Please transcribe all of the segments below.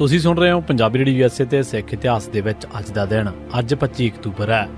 ਤੁਸੀਂ ਸੁਣ ਰਹੇ ਹੋ ਪੰਜਾਬੀ ਰੇਡੀਓ ਯੂਐਸਏ ਤੇ ਸਿੱਖ ਇਤਿਹਾਸ ਦੇ ਵਿੱਚ ਅੱਜ ਦਾ ਦਿਨ। ਅੱਜ 25 ਅਕਤੂਬਰ ਹੈ।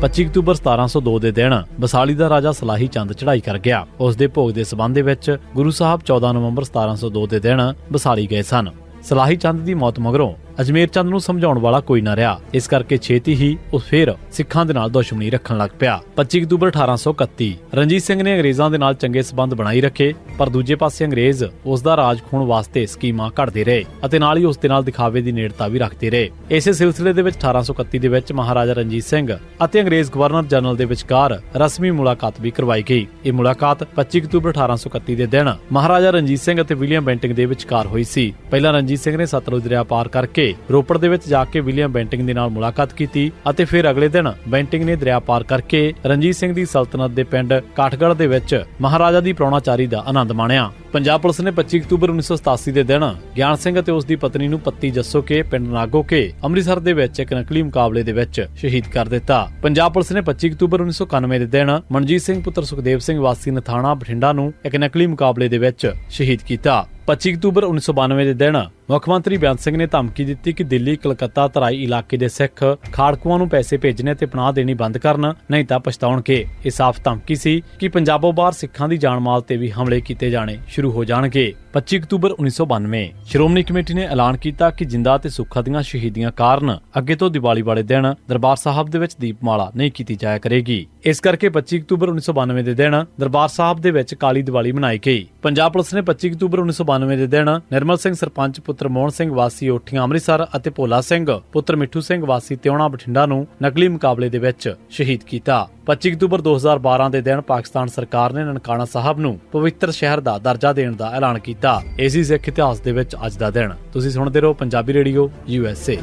25 ਅਕਤੂਬਰ 1702 ਦੇ ਦਿਨ ਬਸਾਲੀ ਦਾ ਰਾਜਾ ਸਲਾਹੀ ਚੰਦ ਚੜ੍ਹਾਈ ਕਰ ਗਿਆ। ਉਸ ਦੇ ਭੋਗ ਦੇ ਸਬੰਧ ਦੇ ਵਿੱਚ ਗੁਰੂ ਸਾਹਿਬ 14 ਨਵੰਬਰ 1702 ਦੇ ਦਿਨ ਬਸਾਲੀ ਗਏ ਸਨ। ਸਲਾਹੀ ਚੰਦ ਦੀ ਮੌਤ ਮਗਰੋਂ ਅਜਮੇਰ ਚੰਦ ਨੂੰ ਸਮਝਾਉਣ ਵਾਲਾ ਕੋਈ ਨਾ ਰਿਹਾ। ਇਸ ਕਰਕੇ ਛੇਤੀ ਹੀ ਉਹ ਫੇਰ ਸਿੱਖਾਂ ਦੇ ਨਾਲ ਦੁਸ਼ਮਣੀ ਰੱਖਣ ਲੱਗ ਪਿਆ। 25 ਅਕਤੂਬਰ 1831 ਰਣਜੀਤ ਸਿੰਘ ਨੇ ਅੰਗਰੇਜ਼ਾਂ ਦੇ ਨਾਲ ਚੰਗੇ ਸਬੰਧ ਬਣਾਈ ਰੱਖੇ, ਪਰ ਦੂਜੇ ਪਾਸੇ ਅੰਗਰੇਜ਼ ਉਸ ਦਾ ਰਾਜ ਖੋਣ ਵਾਸਤੇ ਸਕੀਮਾਂ ਘੜਦੇ ਰਹੇ ਅਤੇ ਨਾਲ ਹੀ ਉਸ ਦੇ ਨਾਲ ਦਿਖਾਵੇ ਦੀ ਨੇੜਤਾ ਵੀ ਰੱਖਦੇ ਰਹੇ। ਇਸੇ ਸਿਲਸਿਲੇ ਦੇ ਵਿੱਚ 1831 ਦੇ ਵਿੱਚ ਮਹਾਰਾਜਾ ਰਣਜੀਤ ਸਿੰਘ ਅਤੇ ਅੰਗਰੇਜ਼ ਗਵਰਨਰ ਜਨਰਲ ਦੇ ਵਿਚਕਾਰ ਰਸਮੀ ਮੁਲਾਕਾਤ ਵੀ ਕਰਵਾਈ ਗਈ। ਇਹ ਮੁਲਾਕਾਤ 25 ਅਕਤੂਬਰ 1831 ਦੇ ਦਿਨ ਮਹਾਰਾਜਾ ਰਣਜੀਤ ਸਿੰਘ ਅਤੇ ਵਿਲੀਅਮ ਬੈਂਟਿੰਗ ਦੇ ਵਿਚਕਾਰ ਹੋਈ ਸੀ। ਪਹਿਲਾਂ ਰਣਜੀਤ ਸਿੰਘ ਨੇ ਸਤਲੁਜ ਦਰਿਆ ਪਾਰ ਕਰਕੇ ਰੋਪੜ ਦੇ ਵਿੱਚ ਜਾ ਕੇ ਵਿਲੀਅਮ ਬੈਂਟਿੰਗ ਦੇ ਨਾਲ ਮੁਲਾਕਾਤ ਕੀਤੀ ਅਤੇ ਫਿਰ ਅਗਲੇ ਦਿਨ ਬੈਂਟਿੰਗ ਨੇ ਦਰਿਆ ਪਾਰ ਕਰਕੇ ਰਣਜੀਤ ਸਿੰਘ ਦੀ ਸਲਤਨਤ ਦੇ ਪਿੰਡ ਕਾਠਗੜ੍ਹ ਦੇ ਵਿੱਚ ਮਹਾਰਾਜਾ ਦੀ ਪ੍ਰਾਹੁਣਾਚਾਰੀ ਦਾ ਆਨੰਦ ਮਾਣਿਆ। ਪੰਜਾਬ ਪੁਲਿਸ ਨੇ 25 ਅਕਤੂਬਰ 1987 ਦੇ ਦਿਨ ਗਿਆਨ ਸਿੰਘ ਅਤੇ ਉਸ ਦੀ ਪਤਨੀ ਨੂੰ ਪੱਤੀ ਜੱਸੋ ਕੇ ਪਿੰਡ ਨਾਗੋ ਕੇ ਅੰਮ੍ਰਿਤਸਰ ਦੇ ਵਿੱਚ ਇੱਕ ਨਕਲੀ ਮੁਕਾਬਲੇ ਦੇ ਵਿੱਚ ਸ਼ਹੀਦ ਕਰ ਦਿੱਤਾ। ਪੰਜਾਬ ਪੁਲਿਸ ਨੇ 25 ਅਕਤੂਬਰ 1991 ਦੇ ਦਿਨ ਮਨਜੀਤ ਸਿੰਘ, ਪੁੱਤਰ ਸੁਖਦੇਵ ਸਿੰਘ ਵਾਸੀ ਨਥਾਣਾ, ਬਠਿੰਡਾ ਨੂੰ ਇੱਕ ਨਕਲੀ ਮੁਕਾਬਲੇ ਦੇ ਵਿੱਚ ਸ਼ਹੀਦ ਕੀਤਾ। 25 ਅਕਤੂਬਰ 1992 ਦੇ ਦਿਨ ਮੁੱਖ ਮੰਤਰੀ ਬੇਅੰਤ ਸਿੰਘ ਨੇ ਧਮਕੀ ਦਿੱਤੀ ਕਿ ਦਿੱਲੀ, ਕਲਕੱਤਾ ਤਰਾਈ ਇਲਾਕੇ ਦੇ ਸਿੱਖ ਖਾੜਕੂਆਂ ਨੂੰ ਪੈਸੇ ਭੇਜਣੇ ਤੇ ਪਨਾਹ ਦੇਣੀ ਬੰਦ ਕਰਨ ਨਹੀਂ ਤਾਂ ਪਛਤਾਉਣਗੇ। ਇਹ ਸਾਫ਼ ਧਮਕੀ ਸੀ ਕਿ ਪੰਜਾਬੋਂ ਬਾਹਰ ਸਿੱਖਾਂ ਦੀ ਜਾਨ ਮਾਲ ਤੇ ਵੀ ਹਮਲੇ ਕੀਤੇ ਜਾਣੇ ਸ਼ੁਰੂ ਸ਼ੁਰੂ ਹੋ ਜਾਣਗੇ। 25 ਅਕਤੂਬਰ 1992 ਸ਼੍ਰੋਮਣੀ ਕਮੇਟੀ ਨੇ ਐਲਾਨ ਕੀਤਾ ਕਿ ਜਿੰਦਾ ਤੇ ਸੁੱਖਾ ਦੀਆਂ ਸ਼ਹੀਦੀਆਂ ਕਾਰਨ ਅੱਗੇ ਤੋਂ ਦੀਵਾਲੀ ਵਾਲੇ ਦਿਨ ਦਰਬਾਰ ਸਾਹਿਬ ਦੇ ਵਿੱਚ ਦੀਪਮਾਲਾ ਨਹੀਂ ਕੀਤੀ ਜਾਇਆ ਕਰੇਗੀ। ਇਸ ਕਰਕੇ 25 ਅਕਤੂਬਰ 1992 ਦੇ ਦਿਨ ਦਰਬਾਰ ਸਾਹਿਬ ਦੇ ਵਿੱਚ ਕਾਲੀ ਦੀਵਾਲੀ ਮਨਾਈ ਗਈ। ਪੰਜਾਬ ਪੁਲਿਸ ਨੇ 25 ਅਕਤੂਬਰ 1992 ਦੇ ਦਿਨ ਨਿਰਮਲ ਸਿੰਘ ਸਰਪੰਚ ਪੁੱਤਰ ਮੋਹਨ ਸਿੰਘ ਵਾਸੀ ਓਠੀਆਂ ਅੰਮ੍ਰਿਤਸਰ ਅਤੇ ਭੋਲਾ ਸਿੰਘ ਪੁੱਤਰ ਮਿੱਠੂ ਸਿੰਘ ਵਾਸੀ ਤਿਉਣਾ ਬਠਿੰਡਾ ਨੂੰ ਨਕਲੀ ਮੁਕਾਬਲੇ ਦੇ ਵਿੱਚ ਸ਼ਹੀਦ ਕੀਤਾ। 25 ਅਕਤੂਬਰ 2012 ਦੇ ਦਿਨ ਪਾਕਿਸਤਾਨ ਸਰਕਾਰ ਨੇ ਨਨਕਾਣਾ ਸਾਹਿਬ ਨੂੰ ਪਵਿੱਤਰ ਸ਼ਹਿਰ ਦਾ ਦਰਜਾ ਦੇਣ ਦਾ ਐਲਾਨ ਕੀਤਾ। ਇਸੇ ਸਿੱਖ ਇਤਿਹਾਸ ਦੇ ਵਿੱਚ ਅੱਜ ਦਾ ਦਿਨ। ਤੁਸੀਂ ਸੁਣਦੇ ਰਹੋ ਪੰਜਾਬੀ ਰੇਡੀਓ ਯੂਐਸਏ